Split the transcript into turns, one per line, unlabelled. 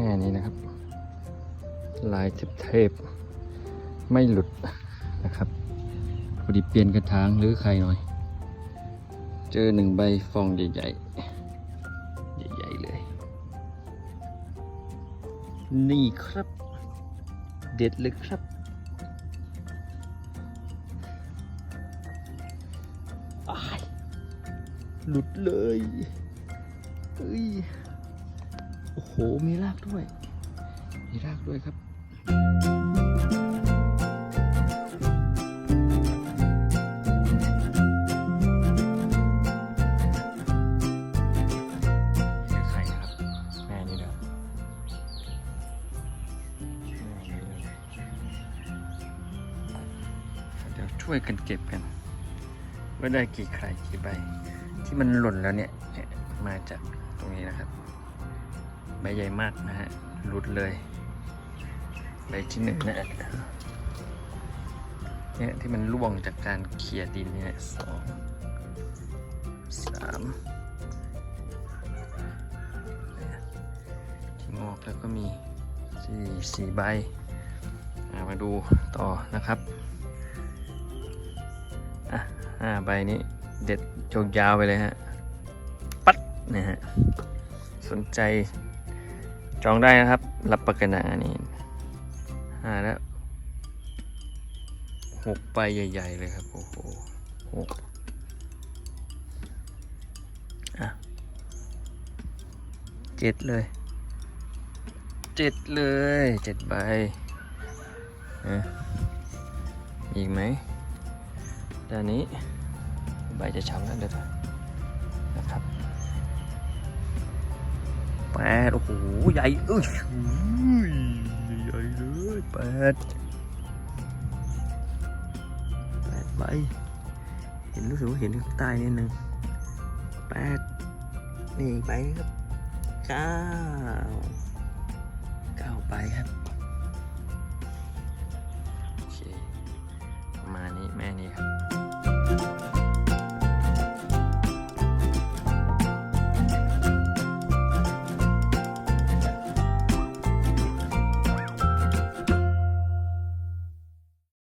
ม่นี้นะครับ ลายเทพๆไม่หลุดนะครับพอดีเปลี่ยนกระถางหรือใครหน่อย เจอหนึ่งใบฟองใหญ่ๆ ใหญ่ๆเลย นี่ครับ เด็ดเลยครับ หลุดเลยเฮ้ย อ้โห มีรากด้วย มีรากด้วยครับ นี่ใครนะครับ แม่นี่นี่เดี๋ยวช่วยกันเก็บกันว่าได้กี่ไข่กี่ใบ ที่มันหล่นแล้วเนี่ย มาจากตรงนี้นะครับ ใบใหญ่มากนะฮะหลุดเลย ใบที่หนึ่งนะเนี่ยที่มันร่วงจากการเขี่ยดินเนี่ยสองสามที่งอกแล้วก็มีสี่สี่ใบมาดูต่อนะครับอะห้าใบนี้เด็ดโจกยาวไปเลยฮะ ปัดนะฮะ สนใจ จองได้นะครับ รับประกันอันนี้ห้าแล้วหกใบใหญ่ ๆ เลยครับ โอ้โหหกอะเจ็ดเลยเจ็ดเลยเจ็ดใบอะอีกไหมด้านนี้ใบจะช้ำแล้วเดี๋ยว แปดโอ้โหใหญ่เอ้ยใหญ่เลยแปดแปดใบเห็นรู้สึกว่าเห็นข้างใต้นิดนึงแปดนี่ใบครับเก้าเก้าใบครับโอเคประมาณนี้แม่นี่ครับ